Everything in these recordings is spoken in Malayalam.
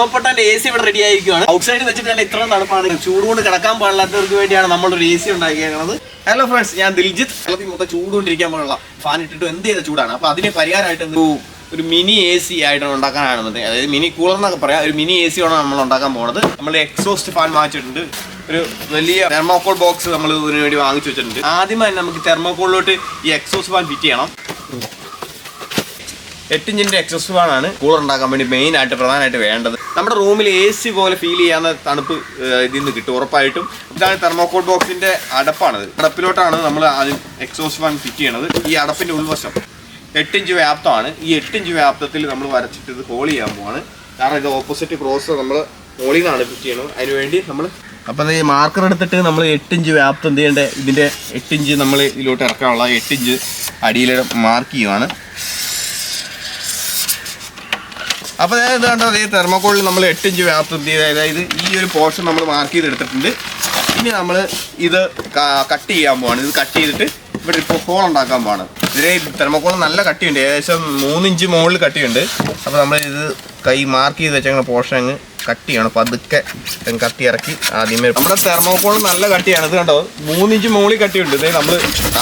പാവപ്പെട്ടന്റെ എ സി ഇവിടെ റെഡി ആയിരിക്കുവാണ്. ഔട്ട് സൈഡിൽ ഇത്ര തണുപ്പാണ്. ചൂട് കൊണ്ട് കിടക്കാൻ പാടില്ലാത്തവർക്ക് വേണ്ടിയാണ് നമ്മളൊരു എ സി ഉണ്ടാക്കിയേക്കുന്നത് ഹലോ ഫ്രണ്ട്സ് ഞാൻ ദിൽജിത്ത്. കേരളത്തിൽ മൊത്തം ചൂടുകൊണ്ടിരിക്കാൻ പാടില്ല ഫാൻ ഇട്ടിട്ട് എന്ത് ചെയ്ത ചൂടാണ്. അപ്പൊ അതിന് പരിഹാരമായിട്ട് ഒരു ഒരു മിനി എ സി ആയിട്ടാണ് ഉണ്ടാക്കാനാണ് അതായത് മിനി കൂളർ എന്നൊക്കെ പറയാം. ഒരു മിനി എ സി ആണ് നമ്മൾ ഉണ്ടാക്കാൻ പോകുന്നത് നമ്മൾ എക്സോസ്റ്റ് ഫാൻ വാങ്ങിച്ചിട്ടുണ്ട് ഒരു വലിയ തെർമോക്കോൾ ബോക്സ് നമ്മൾ ഇതിനു വേണ്ടി വാങ്ങിച്ചു വെച്ചിട്ടുണ്ട്. ആദ്യമായി നമുക്ക് തെർമോക്കോളിലോട്ട് ഈ എക്സോസ്റ്റ് ഫാൻ ഫിറ്റ് ചെയ്യണം. എട്ട് ഇഞ്ചിന്റെ എക്സസ് ആണ്. കൂളർ ഉണ്ടാക്കാൻ വേണ്ടി മെയിൻ ആയിട്ട് പ്രധാനമായിട്ട് വേണ്ടത്. നമ്മുടെ റൂമിൽ എ സി പോലെ ഫീൽ ചെയ്യാവുന്ന തണുപ്പ് ഇതിൽ നിന്ന് കിട്ടും ഉറപ്പായിട്ടും. ഇതാണ് തെർമോക്കോൾ ബോക്സിന്റെ അടപ്പാണത്. അടപ്പിലോട്ടാണ് നമ്മൾ ആദ്യം എക്സോസ് ഫാൻ ഫിറ്റ് ചെയ്യണത്. ഈ അടപ്പിന്റെ ഉൾവശം എട്ട് ഇഞ്ച് വ്യാപ്തമാണ്. ഈ എട്ട് ഇഞ്ച് വ്യാപ്തത്തിൽ നമ്മൾ വരച്ചിട്ട് ഇത് ഹോൾ ചെയ്യാൻ പോവാണ്. കാരണം ഇത് ഓപ്പോസിറ്റ് ക്രോസ് നമ്മൾ ഹോളിൽ നിന്നാണ് ഫിറ്റ് ചെയ്യണത്. അതിനുവേണ്ടി നമ്മൾ അപ്പം ഈ മാർക്കർ എടുത്തിട്ട് നമ്മൾ എട്ട് ഇഞ്ച് വ്യാപ്തം എന്ത് ചെയ്യേണ്ടത് ഇതിന്റെ എട്ട് ഇഞ്ച് നമ്മൾ ഇതിലോട്ട് ഇറക്കാനുള്ള എട്ട് ഇഞ്ച് അടിയിൽ മാർക്ക് ചെയ്യുവാണ്. അപ്പോൾ ഇത് കണ്ടത് ഈ തെർമോക്കോളിൽ നമ്മൾ എട്ട് ഇഞ്ച് വ്യാപ്തി അതായത് ഈ ഒരു പോർഷൻ നമ്മൾ മാർക്ക് ചെയ്തെടുത്തിട്ടുണ്ട്. ഇനി നമ്മൾ ഇത് കട്ട് ചെയ്യാൻ പോവാണ്. ഇത് കട്ട് ചെയ്തിട്ട് ഇവിടെ ഇപ്പോൾ ഹോൾ ഉണ്ടാക്കാൻ പോവാണ്. ഇതിലെ തെർമോക്കോൾ നല്ല കട്ടിയുണ്ട്. ഏകദേശം മൂന്ന് ഇഞ്ച് മുകളിൽ കട്ടിയുണ്ട്. അപ്പോൾ നമ്മൾ ഇത് കൈ മാർക്ക് ചെയ്ത് വെച്ചങ്ങനെ പോർഷൻ അങ്ങ് കട്ട് ചെയ്യണം. പതുക്കെ കത്തി ഇറക്കി ആദ്യമേ നമ്മുടെ തെർമോക്കോൾ നല്ല കട്ടിയാണ്. ഇത് കണ്ടോ? മൂന്നിഞ്ച് മുകളിൽ കട്ടിയുണ്ട്. ഇതേ നമ്മൾ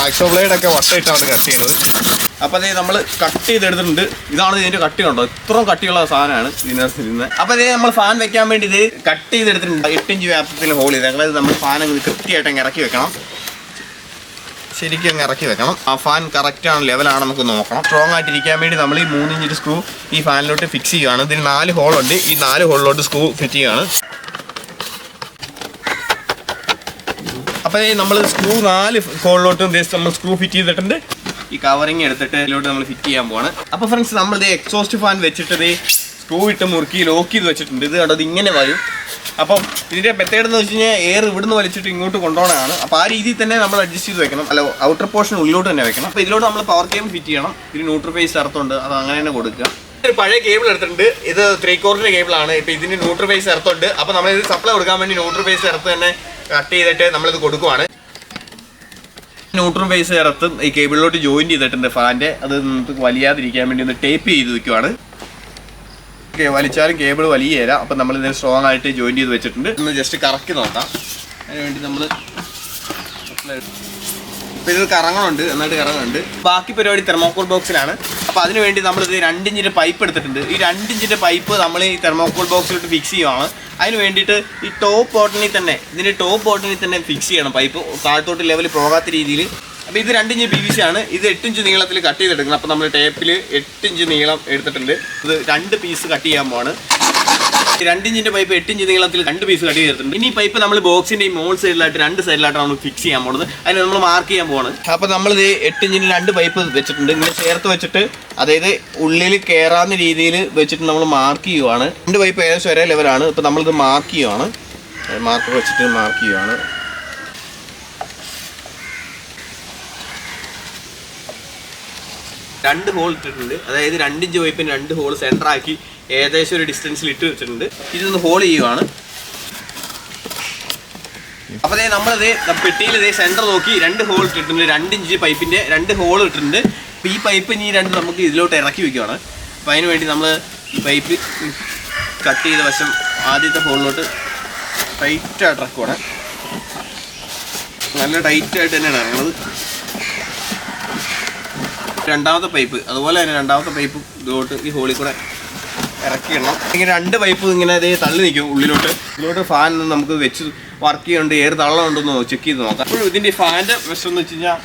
ആക്സോ ബ്ലേഡൊക്കെ വട്ടയിട്ടാണ് കട്ട് ചെയ്യുന്നത്. അപ്പോൾ അതേ നമ്മൾ കട്ട് ചെയ്തെടുത്തിട്ടുണ്ട്. ഇതാണ് ഇതിന്റെ കട്ടി കണ്ടോ ഇത്രയും കട്ടിയുള്ള സാധനമാണ് ഇതിനകത്ത് ഇരുന്നത് അപ്പോൾ അതേ നമ്മൾ ഫാൻ വെക്കാൻ വേണ്ടി ഇത് കട്ട് ചെയ്തെടുത്തിട്ടുണ്ട്. എട്ട് ഇഞ്ച് വ്യാപ്തത്തിൽ ഹോൾ ചെയ്ത്. അതായത് നമ്മൾ ഫാൻ അങ്ങ് കൃത്യമായിട്ട് അങ്ങ് ഇറക്കി വെക്കണം. ശരിക്കും അങ്ങ് ഇറക്കി വെക്കണം. ആ ഫാൻ കറക്റ്റ് ആണ് ലെവലാണ് നമുക്ക് നോക്കണം. സ്ട്രോങ് ആയിട്ടിരിക്കാൻ വേണ്ടി നമ്മൾ ഈ മൂന്ന് ഇഞ്ചിന്റെ സ്ക്രൂ ഈ ഫാനിലോട്ട് ഫിക്സ് ചെയ്യുകയാണ് ഇതിന് നാല് ഹോളുണ്ട് ഈ നാല് ഹോളിലോട്ട് സ്ക്രൂ ഫിറ്റ് ചെയ്യുകയാണ് അപ്പോൾ നമ്മൾ സ്ക്രൂ നാല് ഹോളിലോട്ട് നമ്മൾ സ്ക്രൂ ഫിറ്റ് ചെയ്തിട്ടുണ്ട്. ഈ കവറിങ് എടുത്തിട്ട് ഇതിലോട്ട് നമ്മൾ ഫിറ്റ് ചെയ്യാൻ പോവാണ്. അപ്പോൾ ഫ്രണ്ട്സ് നമ്മൾ ഇത് എക്സോസ്റ്റ് ഫാൻ വെച്ചിട്ട് സ്ക്രൂ ഇട്ട് മുറുക്കി ലോക്ക് ചെയ്ത് വെച്ചിട്ടുണ്ട്. ഇത് കണ്ടത് ഇങ്ങനെ വരും. അപ്പം ഇതിന്റെ മെത്തേഡ് എന്ന് വെച്ച് കഴിഞ്ഞാൽ എയർ ഇവിടുന്ന് വലിച്ചിട്ട് ഇങ്ങോട്ട് കൊണ്ടുപോകണതാണ്. അപ്പോൾ ആ രീതിയിൽ തന്നെ നമ്മൾ അഡ്ജസ്റ്റ് ചെയ്ത് വെക്കണം. അല്ല ഔട്ടർ പോർഷൻ ഉള്ളിലോട്ട് തന്നെ വെക്കണം. അപ്പോൾ ഇതിലോട്ട് നമ്മൾ പവർ കേബിൾ ഫിറ്റ് ചെയ്യണം. ഇതിന് ന്യൂട്രൽ ഫേസ് അർത്ഥമുണ്ട് അത് അങ്ങനെ തന്നെ കൊടുക്കുക. ഒരു പഴയ കേബിൾ എടുത്തിട്ടുണ്ട്. ഇത് ത്രീ കേബിൾ ആണ്. ഇപ്പൊ ഇതിന് ന്യൂട്രൽ ഫേസ് എർത്തുണ്ട് അപ്പൊ നമ്മൾ ഇത് സപ്ലൈ കൊടുക്കാൻ വേണ്ടി ന്യൂട്രൽ ഫേസ് എർത്ത് തന്നെ കട്ട് ചെയ്തിട്ട് നമ്മളിത് കൊടുക്കുവാണ്. ന്യൂട്രൽ ഫേസ് ചേർത്ത് ഈ കേബിളിലോട്ട് ജോയിൻ ചെയ്തിട്ടുണ്ട് ഫാന്റെ അത് നമുക്ക് വലിയാതിരിക്കാൻ വേണ്ടി ഒന്ന് ടേപ്പ് ചെയ്ത് വെക്കുവാണ്. വലിച്ചാലും കേബിൾ വലിയേല. അപ്പം നമ്മൾ ഇതിന് സ്ട്രോങ് ആയിട്ട് ജോയിൻ ചെയ്ത് വെച്ചിട്ടുണ്ട്. ഒന്ന് ജസ്റ്റ് കറക്കി നോക്കാം. അതിനുവേണ്ടി നമ്മൾ ഇപ്പം ഇത് കറങ്ങുന്നുണ്ട് നന്നായിട്ട് കറങ്ങുന്നുണ്ട് ബാക്കി പരിപാടി തെർമോക്കോൾ ബോക്സിലാണ് അപ്പോൾ അതിന് വേണ്ടി നമ്മൾ ഇത് രണ്ടിഞ്ചിന്റെ പൈപ്പ് എടുത്തിട്ടുണ്ട്. ഈ രണ്ടിഞ്ചിന്റെ പൈപ്പ് നമ്മൾ ഈ തെർമോക്കോൾ ബോക്സിലോട്ട് ഫിക്സ് ചെയ്യുവാണ്. അതിന് വേണ്ടിയിട്ട് ഈ ടോപ്പ് ബോട്ടണിൽ തന്നെ ഇതിന്റെ ടോപ്പ് ബോട്ടണിൽ തന്നെ ഫിക്സ് ചെയ്യണം പൈപ്പ് താഴത്തോട്ട് ലെവൽ പോകാത്ത രീതിയിൽ. അപ്പോൾ ഇത് രണ്ടിഞ്ച് പി വി സി ആണ്. ഇത് എട്ടിഞ്ച് നീളത്തിൽ കട്ട് ചെയ്തെടുക്കണം അപ്പോൾ നമ്മൾ ടേപ്പിൽ എട്ടിഞ്ച് നീളം എടുത്തിട്ടുണ്ട്. ഇത് രണ്ട് പീസ് കട്ട് ചെയ്യാൻ പോവാണ്. രണ്ടിഞ്ചിന്റെ പൈപ്പ് എട്ട് ഇഞ്ച് നീളത്തിൽ രണ്ട് പീസ് കട്ട് ചെയ്തിട്ടുണ്ട്. ഇനി പൈപ്പ് നമ്മൾ ബോക്സിന്റെ ഈ മോൾ സൈഡിലായിട്ട് രണ്ട് സൈഡിലായിട്ടാണ് നമ്മൾ ഫിക്സ് ചെയ്യാൻ പോകുന്നത് അതിന് നമ്മൾ മാർക്ക് ചെയ്യാൻ പോകുന്നത് അപ്പോൾ നമ്മൾ ഇത് എട്ട് ഇഞ്ചിന് രണ്ട് പൈപ്പ് വെച്ചിട്ടുണ്ട്. ഇങ്ങനെ ചേർത്ത് വെച്ചിട്ട് അതായത് ഉള്ളിൽ കയറാവുന്ന രീതിയിൽ വെച്ചിട്ട് നമ്മൾ മാർക്ക് ചെയ്യുവാണ്. രണ്ട് പൈപ്പ് ഏകദേശം ഒരേ ലെവലാണ് ഇപ്പോൾ നമ്മളിത് മാർക്ക് ചെയ്യുവാണ്. മാർക്ക് വെച്ചിട്ട് മാർക്ക് ചെയ്യുവാണ്. രണ്ട് ഹോൾ ഇട്ടിട്ടുണ്ട്. അതായത് രണ്ട് ഇഞ്ച് പൈപ്പിന് രണ്ട് ഹോൾ സെന്റർ ആക്കി ഏകദേശം ഒരു ഡിസ്റ്റൻസിൽ ഇട്ട് വെച്ചിട്ടുണ്ട്. ഇതൊന്ന് ഹോൾ ചെയ്യുവാണ്. അപ്പോൾ ദേ നമ്മളിത് പെട്ടിയിൽ ഇതേ സെന്റർ നോക്കി രണ്ട് ഹോൾ ഇട്ടിട്ടുണ്ട്. രണ്ട് ഇഞ്ച് പൈപ്പിന്റെ രണ്ട് ഹോൾ ഇട്ടിട്ടുണ്ട്. അപ്പോൾ ഈ പൈപ്പ് ഇനി രണ്ട് നമുക്ക് ഇതിലോട്ട് ഇറക്കി വെക്കുവാണ്. അപ്പോൾ അതിന് വേണ്ടി നമ്മൾ ഈ പൈപ്പ് കട്ട് ചെയ്ത വശം ആദ്യത്തെ ഹോളിലോട്ട് ടൈറ്റായിട്ട് ഇറക്കുവാണ്. നല്ല ടൈറ്റായിട്ട് തന്നെയാണ് ഇറങ്ങുന്നത് രണ്ടാമത്തെ പൈപ്പ് അതുപോലെ തന്നെ രണ്ടാമത്തെ പൈപ്പ് ഇതോട്ട് ഈ ഹോളിൽ കൂടെ ഇറക്കിയിടണം. ഇങ്ങനെ രണ്ട് പൈപ്പ് ഇങ്ങനെ അതേ തള്ളി നിൽക്കും ഉള്ളിലോട്ട്. ഇതിലോട്ട് ഫാൻ നമുക്ക് വെച്ച് വർക്ക് ചെയ്യുന്നുണ്ട് ഏറ് തള്ളമുണ്ടെന്ന് ചെക്ക് ചെയ്ത് നോക്കാം. അപ്പോഴും ഇതിന്റെ ഫാന്റെ വശം എന്ന് വെച്ച് കഴിഞ്ഞാൽ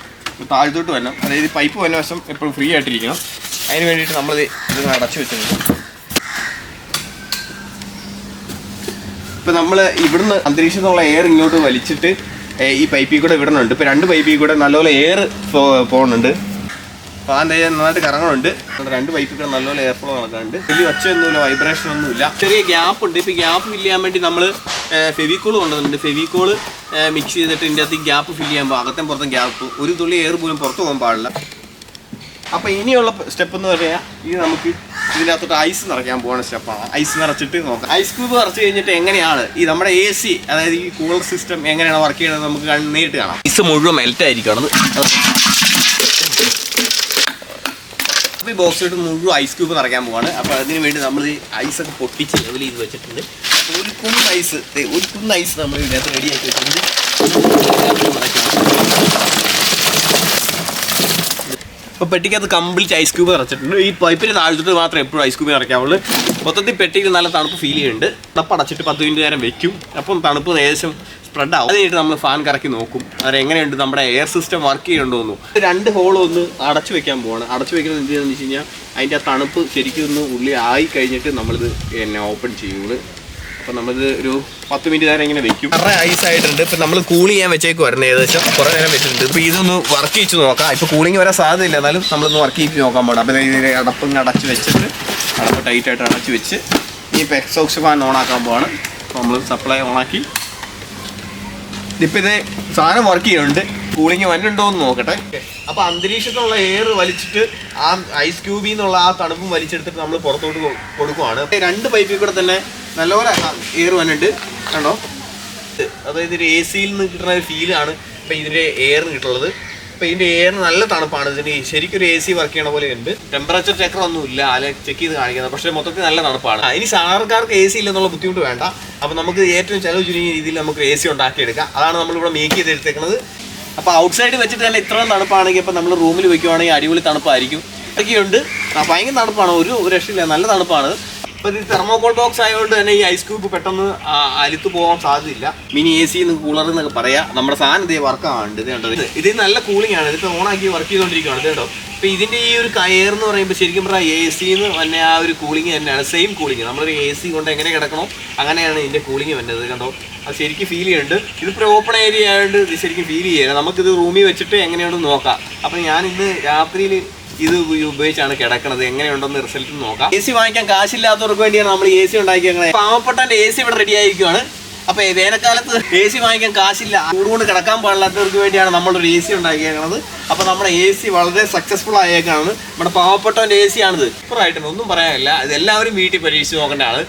താഴത്തോട്ട് വരണം. അതായത് പൈപ്പ് വന്ന വശം എപ്പോഴും ഫ്രീ ആയിട്ടിരിക്കണം. അതിന് വേണ്ടിയിട്ട് നമ്മൾ ഇത് അടച്ചു വെച്ചിട്ടുണ്ട്. ഇപ്പം നമ്മൾ ഇവിടുന്ന് അന്തരീക്ഷത്തിലുള്ള എയർ ഇങ്ങോട്ട് വലിച്ചിട്ട് ഈ പൈപ്പിൽ കൂടെ വിടുന്നുണ്ട് ഇപ്പം രണ്ട് പൈപ്പിൽ കൂടെ നല്ലപോലെ എയർ പോകുന്നുണ്ട് ഫാൻ ദേ നന്നായിട്ട് കറങ്ങുന്നുണ്ട് രണ്ട് പൈപ്പിൽ കൂടെ നല്ലപോലെ എയർ ഫ്ലോ നടക്കാറുണ്ട് വലിയ ഒച്ചയൊന്നുമില്ല വൈബ്രേഷൻ ഒന്നുമില്ല ചെറിയ ഗ്യാപ്പ് ഉണ്ട്. ഇപ്പൊ ഗ്യാപ്പ് ഫില്ല് ചെയ്യാൻ വേണ്ടി നമ്മൾ ഫെവിക്കോൾ കൊണ്ടുവന്നിട്ടുണ്ട്. ഫെവിക്കോൾ മിക്സ് ചെയ്തിട്ട് ഇതിന്റെ അകത്ത് ഗ്യാപ്പ് ഫില്ല് ചെയ്യുമ്പോൾ അകത്തും പുറത്തും ഗ്യാപ്പ് ഒരു തുള്ളി എയർ പോലും പുറത്ത് പോകാൻ പാടില്ല. അപ്പോൾ ഇനിയുള്ള സ്റ്റെപ്പ് എന്ന് പറഞ്ഞാൽ ഇത് നമുക്ക് ഇതിനകത്തോട്ട് ഐസ് നിറയ്ക്കാൻ പോകുന്ന സ്റ്റെപ്പാണ് ഐസ് നിറച്ചിട്ട് നോക്കാം. ഐസ് ക്യൂബ് നിറച്ച് കഴിഞ്ഞിട്ട് എങ്ങനെയാണ് ഈ നമ്മുടെ എ സി അതായത് ഈ കൂളർ സിസ്റ്റം എങ്ങനെയാണ് വർക്ക് ചെയ്യുന്നത് നമുക്ക് നേരിട്ട് കാണാം. ഐസ് മുഴുവൻ മെൽറ്റ് ആയിരിക്കണം അപ്പോൾ ഈ ബോക്സിലോട്ട് മുഴുവൻ ഐസ് ക്യൂബ് നിറയ്ക്കാൻ പോവാണ്. അപ്പോൾ അതിന് വേണ്ടി നമ്മൾ ഈ ഐസൊക്കെ പൊട്ടിച്ച് ലെവൽ ചെയ്ത് വെച്ചിട്ടുണ്ട്. അപ്പോൾ ഒരു കുന്ന് ഐസ് ഒരു കുന്ന് ഐസ് നമ്മൾ ഇതിനകത്ത് റെഡിയാക്കി വെച്ചിട്ടുണ്ട്. അപ്പോൾ പെട്ടിക്കകത്ത് കംപ്ലീറ്റ് ഐസ് ക്യൂബ് നിറച്ചിട്ടുണ്ട്. ഈ പൈപ്പിന് താഴ്ത്തിട്ട് മാത്രം എപ്പോഴും ഐസ് ക്യൂബ് നിറയ്ക്കാവുള്ളൂ. മൊത്തത്തിൽ പെട്ടിയിൽ നല്ല തണുപ്പ് ഫീൽ ചെയ്യുന്നുണ്ട്. തണുപ്പ് അടച്ചിട്ട് പത്ത് മിനിറ്റ് നേരം വെക്കും. അപ്പം തണുപ്പ് ഏകദേശം സ്പ്രെഡ് ആവും. അതായിട്ട് നമ്മൾ ഫാൻ കറക്കി നോക്കും. അവർ എങ്ങനെയുണ്ട്? നമ്മുടെ എയർ സിസ്റ്റം വർക്ക് ചെയ്യുന്നുണ്ടോ എന്ന്. രണ്ട് ഹോൾ ഒന്ന് അടച്ചു വെക്കാൻ പോവാണ്. അടച്ചു വെക്കുന്നത് എന്ത് ചെയ്യുന്നത് വെച്ച് കഴിഞ്ഞാൽ അതിന്റെ ആ തണുപ്പ് ശരിക്കും ഒന്ന് ഉള്ളി ആയി കഴിഞ്ഞിട്ട് നമ്മളിത് എന്നെ ഓപ്പൺ ചെയ്യുള്ളു അപ്പം നമ്മളിത് ഒരു പത്ത് മിനിറ്റ് നേരം ഇങ്ങനെ വെക്കും. കുറേ ഐസ് ആയിട്ടുണ്ട്. ഇപ്പം നമ്മൾ കൂൾ ചെയ്യാൻ വെച്ചേക്കുമായിരുന്നു ഏകദേശം. കുറേ നേരം വെച്ചിട്ടുണ്ട്. ഇപ്പം ഇതൊന്ന് വർക്ക് ചെയ്ത് നോക്കാം. ഇപ്പോൾ കൂളിംഗ് വരാൻ സാധ്യതയില്ല. എന്നാലും നമ്മളൊന്ന് വർക്ക് ചെയ്ത് നോക്കാൻ പാടും. അപ്പം ഇതിന് അടപ്പ് ഇങ്ങനെ അടച്ച് വെച്ചിട്ട് അടപ്പ് ടൈറ്റായിട്ട് അടച്ച് വെച്ച് ഈ ഇപ്പോൾ എക്സോക്സ് ഫാൻ ഓണാക്കാൻ ആക്കാൻ പോവാണ്. അപ്പോൾ നമ്മൾ സപ്ലൈ ഓണാക്കി ഇപ്പം ഇത് സാധനം വർക്ക് ചെയ്യുന്നുണ്ട്. കൂളിംഗ് വരുന്നുണ്ടോ എന്ന് നോക്കട്ടെ. അപ്പൊ അന്തരീക്ഷത്തിലുള്ള എയർ വലിച്ചിട്ട് ആ ഐസ് ക്യൂബിൽ നിന്നുള്ള ആ തണുപ്പും വലിച്ചെടുത്തിട്ട് നമ്മൾ പുറത്തോട്ട് കൊടുക്കുവാണ്. രണ്ട് പൈപ്പിൽ കൂടെ തന്നെ നല്ലപോലെ എയർ വന്നിട്ട് കണ്ടോ? അതായത് ഒരു എ സിയിൽ നിന്ന് കിട്ടുന്ന ഒരു ഫീലാണ് ഇപ്പൊ ഇതിന്റെ എയർ കിട്ടുള്ളത് ഇപ്പൊ ഇതിന്റെ എയർ നല്ല തണുപ്പാണ്. ഇതിന് ശരിക്കും ഒരു എ സി വർക്ക് ചെയ്യണ പോലെ ഉണ്ട്. ടെമ്പറേച്ചർ ചെക്കർ ഒന്നും ഇല്ല. അല്ലെ ചെക്ക് ചെയ്ത് കാണിക്കുന്നത്. പക്ഷേ മൊത്തത്തിൽ നല്ല തണുപ്പാണ്. ഇനി സാധാരണക്കാർക്ക് എ സി ഇല്ലെന്നുള്ള ബുദ്ധിമുട്ട് വേണ്ട. അപ്പൊ നമുക്ക് ഏറ്റവും ചെലവ് ചുരുങ്ങിയ രീതിയിൽ നമുക്ക് എ സി ഉണ്ടാക്കിയെടുക്കാം. അതാണ് നമ്മളിവിടെ മേക്ക് ചെയ്തെടുത്തേക്കുന്നത്. അപ്പൊ അപ്പോൾ ഔട്ട് സൈഡ് വെച്ചിട്ട് തന്നെ ഇത്രയും തണുപ്പാണെങ്കിൽ ഇപ്പൊ നമ്മൾ റൂമിൽ വെക്കുവാണെങ്കിൽ അടിപൊളി തണുപ്പായിരിക്കും. ഇതൊക്കെയുണ്ട്. ഭയങ്കര തണുപ്പാണ്. ഒരു രക്ഷയില്ല. നല്ല തണുപ്പാണ്. ഇപ്പോൾ ഇത് തെർമോകോൾ ബോക്സ് ആയതുകൊണ്ട് തന്നെ ഈ ഐസ് ക്യൂബ് പെട്ടെന്ന് അലുത്തു പോകാൻ സാധ്യതയില്ല. മിനി എ സി കൂളർ എന്നൊക്കെ പറയാം. നമ്മുടെ സാധനം ഇതേ വർക്ക് ആണ്ട് ഇത് കണ്ടോ? ഇത് നല്ല കൂളിംഗ് ആണ്. ഇതിപ്പോൾ ഓണാക്കി വർക്ക് ചെയ്തുകൊണ്ടിരിക്കുകയാണ് ഇത് കേട്ടോ അപ്പോൾ ഇതിന്റെ ഈ ഒരു കയർ എന്ന് പറയുമ്പോൾ ശരിക്കും പറഞ്ഞാൽ എ സി എന്ന് തന്നെ ആ ഒരു കൂളിംഗ് തന്നെയാണ്. സെയിം കൂളിംഗ് നമ്മളൊരു എ സി കൊണ്ട് എങ്ങനെ കിടക്കണോ അങ്ങനെയാണ് ഇതിന്റെ കൂളിംഗ് വരുന്നത് കേട്ടോ അത് ശരിക്കും ഫീൽ ചെയ്യുന്നുണ്ട്. ഇതിപ്പോൾ ഓപ്പൺ ഏരിയ ആയതുകൊണ്ട് ഇത് ശരിക്കും ഫീൽ ചെയ്യണം നമുക്കിത് റൂമിൽ വെച്ചിട്ട് എങ്ങനെയാണെന്ന് നോക്കാം. അപ്പോൾ ഞാൻ ഇന്ന് രാത്രിയിൽ ഇത് ഉപ- ഉപയോഗിച്ചാണ് കിടക്കുന്നത് എങ്ങനെയുണ്ടെന്ന് റിസൾട്ട് നോക്കാം. എ സി വാങ്ങിക്കാൻ കാശില്ലാത്തവർക്ക് വേണ്ടിയാണ് നമ്മൾ എ സി ഉണ്ടാക്കിയത് പാവപ്പെട്ടന്റെ എ സി ഇവിടെ റെഡി ആയിരിക്കുവാണ്. അപ്പൊ വേനൽക്കാലത്ത് എ സി വാങ്ങിക്കാൻ കാശില്ല. ചൂടുകൊണ്ട് കിടക്കാൻ പാടില്ലാത്തവർക്ക് വേണ്ടിയാണ് നമ്മളൊരു എ സി ഉണ്ടാക്കിയേക്കുന്നത് അപ്പൊ നമ്മുടെ എ സി വളരെ സക്സസ്ഫുൾ ആയേക്കാണ്. നമ്മുടെ പാവപ്പെട്ടവന്റെ എ സി ആണിത്. സൂപ്പറായിട്ടുണ്ട് ഒന്നും പറയാനില്ല. ഇത് എല്ലാവരും വീട്ടിൽ പരീക്ഷിച്ച് നോക്കേണ്ടതാണ്